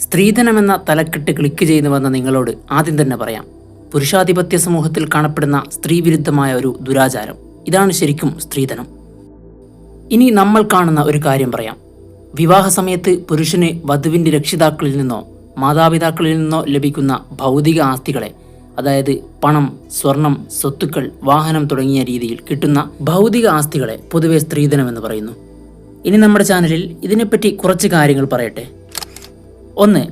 സ്ത്രീധനമെന്ന തലക്കെട്ട് ക്ലിക്ക് ചെയ്തു വന്ന നിങ്ങളോട് ആദ്യം തന്നെ പറയാം. പുരുഷാധിപത്യ സമൂഹത്തിൽ കാണപ്പെടുന്ന സ്ത്രീവിരുദ്ധമായ ഒരു ദുരാചാരം. ഇതാണ് ശരിക്കും സ്ത്രീധനം. ഇനി നമ്മൾ കാണുന്ന ഒരു കാര്യം പറയാം. വിവാഹ സമയത്ത് പുരുഷന് വധുവിന്റെ രക്ഷിതാക്കളിൽ നിന്നോ മാതാപിതാക്കളിൽ നിന്നോ ലഭിക്കുന്ന ഭൗതിക ആസ്തികളെ അതായത് പണം സ്വർണം സ്വത്തുക്കൾ വാഹനം തുടങ്ങിയ രീതിയിൽ കിട്ടുന്ന ഭൗതിക ആസ്തികളെ പൊതുവെ സ്ത്രീധനം എന്ന് പറയുന്നു. ഇനി നമ്മുടെ ചാനലിൽ ഇതിനെപ്പറ്റി കുറച്ച് കാര്യങ്ങൾ പറയട്ടെ. ഒന്ന്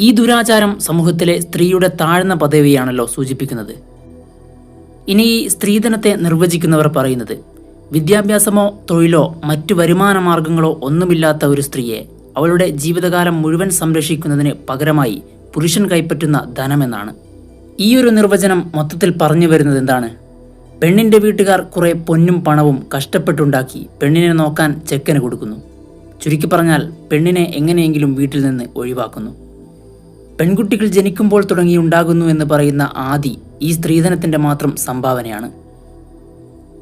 ഈ ദുരാചാരം സമൂഹത്തിലെ സ്ത്രീയുടെ താഴ്ന്ന പദവിയാണല്ലോ സൂചിപ്പിക്കുന്നത്. ഇനി ഈ സ്ത്രീധനത്തെ നിർവചിക്കുന്നവർ പറയുന്നത് വിദ്യാഭ്യാസമോ തൊഴിലോ മറ്റു വരുമാന മാർഗങ്ങളോ ഒന്നുമില്ലാത്ത ഒരു സ്ത്രീയെ അവളുടെ ജീവിതകാലം മുഴുവൻ സംരക്ഷിക്കുന്നതിന് പകരമായി പുരുഷൻ കൈപ്പറ്റുന്ന ധനമെന്നാണ് ഈ ഒരു നിർവചനം മൊത്തത്തിൽ പറഞ്ഞു വരുന്നത് എന്താണ്? പെണ്ണിന്റെ വീട്ടുകാർ കുറേ പൊന്നും പണവും കഷ്ടപ്പെട്ടുണ്ടാക്കി പെണ്ണിനെ നോക്കാൻ ചെക്കന് കൊടുക്കുന്നു. ചുരുക്കി പറഞ്ഞാൽ പെണ്ണിനെ എങ്ങനെയെങ്കിലും വീട്ടിൽ നിന്ന് ഒഴിവാക്കുന്നു. പെൺകുട്ടികൾ ജനിക്കുമ്പോൾ തുടങ്ങി ഉണ്ടാകുന്നു എന്ന് പറയുന്ന ആദി ഈ സ്ത്രീധനത്തിന്റെ മാത്രം സംഭാവനയാണ്.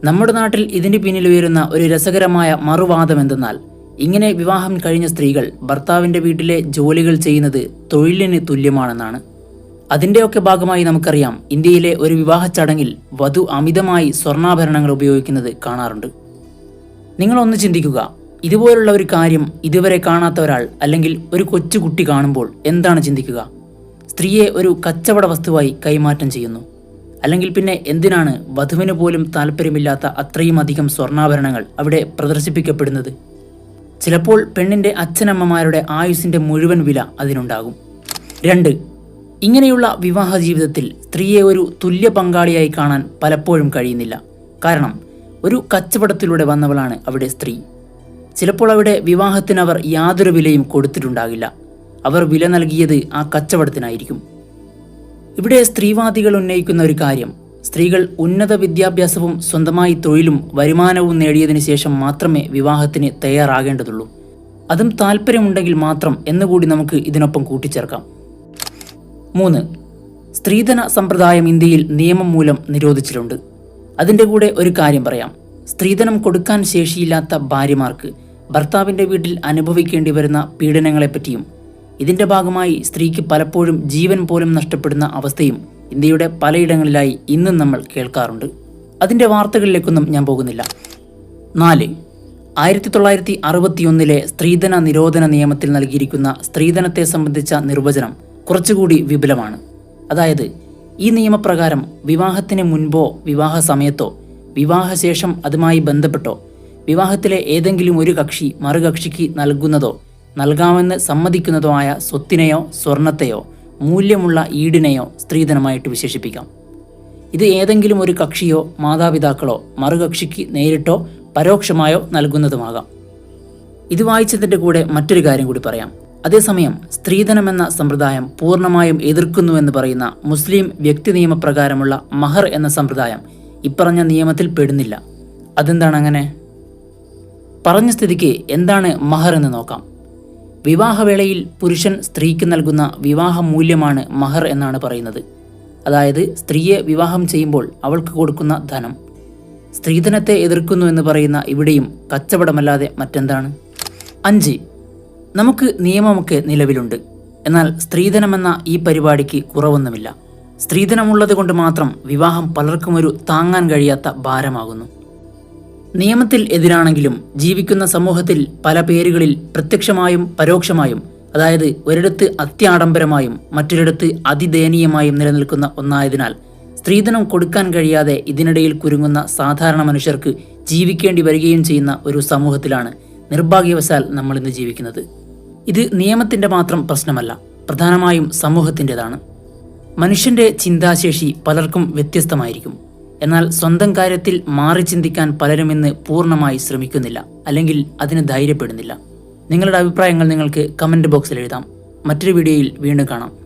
നമ്മുടെ നാട്ടിൽ ഇതിന് പിന്നിൽ ഉയരുന്ന ഒരു രസകരമായ മറുവാദം എന്തെന്നാൽ ഇങ്ങനെ വിവാഹം കഴിഞ്ഞ സ്ത്രീകൾ ഭർത്താവിന്റെ വീട്ടിലെ ജോലികൾ ചെയ്യുന്നത് തൊഴിലിന് തുല്യമാണെന്നാണ്. അതിന്റെയൊക്കെ ഭാഗമായി നമുക്കറിയാം ഇന്ത്യയിലെ ഒരു വിവാഹ ചടങ്ങിൽ വധു അമിതമായി സ്വർണാഭരണങ്ങൾ ഉപയോഗിക്കുന്നത് കാണാറുണ്ട്. നിങ്ങളൊന്ന് ചിന്തിക്കുക ഇതുപോലുള്ള ഒരു കാര്യം ഇതുവരെ കാണാത്ത ഒരാൾ അല്ലെങ്കിൽ ഒരു കൊച്ചുകുട്ടി കാണുമ്പോൾ എന്താണ് ചിന്തിക്കുക? സ്ത്രീയെ ഒരു കച്ചവട വസ്തുവായി കൈമാറ്റം ചെയ്യുന്നു. അല്ലെങ്കിൽ പിന്നെ എന്തിനാണ് വധുവിന് പോലും താല്പര്യമില്ലാത്ത അത്രയും അധികം സ്വർണാഭരണങ്ങൾ അവിടെ പ്രദർശിപ്പിക്കപ്പെടുന്നത്? ചിലപ്പോൾ പെണ്ണിന്റെ അച്ഛനമ്മമാരുടെ ആയുസിന്റെ മുഴുവൻ വില അതിനുണ്ടാകും. രണ്ട് ഇങ്ങനെയുള്ള വിവാഹ ജീവിതത്തിൽ സ്ത്രീയെ ഒരു തുല്യ പങ്കാളിയായി കാണാൻ പലപ്പോഴും കഴിയുന്നില്ല. കാരണം ഒരു കച്ചവടത്തിലൂടെ വന്നവളാണ് അവിടെ സ്ത്രീ. ചിലപ്പോൾ അവിടെ വിവാഹത്തിന് അവർ യാതൊരു വിലയും കൊടുത്തിട്ടുണ്ടാകില്ല. അവർ വില നൽകിയത് ആ കച്ചവടത്തിനായിരിക്കും. ഇവിടെ സ്ത്രീവാദികൾ ഉന്നയിക്കുന്ന ഒരു കാര്യം സ്ത്രീകൾ ഉന്നത വിദ്യാഭ്യാസവും സ്വന്തമായി തൊഴിലും വരുമാനവും നേടിയതിനു ശേഷം മാത്രമേ വിവാഹത്തിന് തയ്യാറാകേണ്ടതുള്ളൂ. അതും താല്പര്യമുണ്ടെങ്കിൽ മാത്രം എന്നുകൂടി നമുക്ക് ഇതിനൊപ്പം കൂട്ടിച്ചേർക്കാം. മൂന്ന് സ്ത്രീധന സമ്പ്രദായം ഇന്ത്യയിൽ നിയമം മൂലം നിരോധിച്ചിട്ടുണ്ട്. അതിന്റെ കൂടെ ഒരു കാര്യം പറയാം. സ്ത്രീധനം കൊടുക്കാൻ ശേഷിയില്ലാത്ത ഭാര്യമാർക്ക് ഭർത്താവിന്റെ വീട്ടിൽ അനുഭവിക്കേണ്ടി വരുന്ന പീഡനങ്ങളെപ്പറ്റിയും ഇതിന്റെ ഭാഗമായി സ്ത്രീക്ക് പലപ്പോഴും ജീവൻ പോലും നഷ്ടപ്പെടുന്ന അവസ്ഥയും ഇന്ത്യയുടെ പലയിടങ്ങളിലായി ഇന്നും നമ്മൾ കേൾക്കാറുണ്ട്. അതിന്റെ വാർത്തകളിലേക്കൊന്നും ഞാൻ പോകുന്നില്ല. നാല് ആയിരത്തി തൊള്ളായിരത്തി അറുപത്തിയൊന്നിലെ സ്ത്രീധന നിരോധന നിയമത്തിൽ നൽകിയിരിക്കുന്ന സ്ത്രീധനത്തെ സംബന്ധിച്ച നിർവചനം കുറച്ചുകൂടി വിപുലമാണ്. അതായത് ഈ നിയമപ്രകാരം വിവാഹത്തിന് മുൻപോ വിവാഹ സമയത്തോ വിവാഹശേഷം അതുമായി ബന്ധപ്പെട്ടോ? വിവാഹത്തിലെ ഏതെങ്കിലും ഒരു കക്ഷി മറുകക്ഷിക്ക് നൽകുന്നതോ നൽകാമെന്ന് സമ്മതിക്കുന്നതോ ആയ സ്വത്തിനെയോ സ്വർണത്തെയോ മൂല്യമുള്ള ഈടിനെയോ സ്ത്രീധനമായിട്ട് വിശേഷിപ്പിക്കാം. ഇത് ഏതെങ്കിലും ഒരു കക്ഷിയോ മാതാപിതാക്കളോ മറുകക്ഷിക്ക് നേരിട്ടോ പരോക്ഷമായോ നൽകുന്നതുമാകാം. ഇത് വായിച്ചതിന്റെ കൂടെ മറ്റൊരു കാര്യം കൂടി പറയാം. അതേസമയം സ്ത്രീധനമെന്ന സമ്പ്രദായം പൂർണമായും എതിർക്കുന്നുവെന്ന് പറയുന്ന മുസ്ലിം വ്യക്തി നിയമപ്രകാരമുള്ള മഹർ എന്ന സമ്പ്രദായം ഇപ്പറഞ്ഞ നിയമത്തിൽ പെടുന്നില്ല. അതെന്താണ് അങ്ങനെ? പറഞ്ഞ സ്ഥിതിക്ക് എന്താണ് മഹർ എന്ന് നോക്കാം. വിവാഹവേളയിൽ പുരുഷൻ സ്ത്രീക്ക് നൽകുന്ന വിവാഹ മൂല്യമാണ് മഹർ എന്നാണ് പറയുന്നത്. അതായത് സ്ത്രീയെ വിവാഹം ചെയ്യുമ്പോൾ അവൾക്ക് കൊടുക്കുന്ന ധനം. സ്ത്രീധനത്തെ എതിർക്കുന്നു എന്ന് പറയുന്ന ഇവിടെയും കച്ചവടമല്ലാതെ മറ്റെന്താണ്? അഞ്ച് നമുക്ക് നിയമമൊക്കെ നിലവിലുണ്ട്. എന്നാൽ സ്ത്രീധനമെന്ന ഈ പരിപാടിക്ക് കുറവൊന്നുമില്ല. സ്ത്രീധനമുള്ളത് കൊണ്ട് മാത്രം വിവാഹം പലർക്കും ഒരു താങ്ങാൻ കഴിയാത്ത ഭാരമാകുന്നു. നിയമത്തിൽ എതിരാണെങ്കിലും ജീവിക്കുന്ന സമൂഹത്തിൽ പല പേരുകളിൽ പ്രത്യക്ഷമായും പരോക്ഷമായും അതായത് ഒരിടത്ത് അത്യാഡംബരമായും മറ്റൊരിടത്ത് അതിദയനീയമായും നിലനിൽക്കുന്ന ഒന്നായതിനാൽ സ്ത്രീധനം കൊടുക്കാൻ കഴിയാതെ ഇതിനിടയിൽ കുരുങ്ങുന്ന സാധാരണ മനുഷ്യർക്ക് ജീവിക്കേണ്ടി വരികയും ചെയ്യുന്ന ഒരു സമൂഹത്തിലാണ് നിർഭാഗ്യവശാൽ നമ്മൾ ഇന്ന് ജീവിക്കുന്നത്. ഇത് നിയമത്തിന്റെ മാത്രം പ്രശ്നമല്ല പ്രധാനമായും സമൂഹത്തിന്റെതാണ് മനുഷ്യന്റെ ചിന്താശേഷി പലർക്കും വ്യത്യസ്തമായിരിക്കും. എന്നാൽ സ്വന്തം കാര്യത്തിൽ മാറി ചിന്തിക്കാൻ പലരും ഇന്ന് പൂർണമായി ശ്രമിക്കുന്നില്ല അല്ലെങ്കിൽ അതിന് ധൈര്യപ്പെടുന്നില്ല. നിങ്ങളുടെ അഭിപ്രായങ്ങൾ നിങ്ങൾക്ക് കമന്റ് ബോക്സിൽ എഴുതാം. മറ്റൊരു വീഡിയോയിൽ വീണ്ടും കാണാം.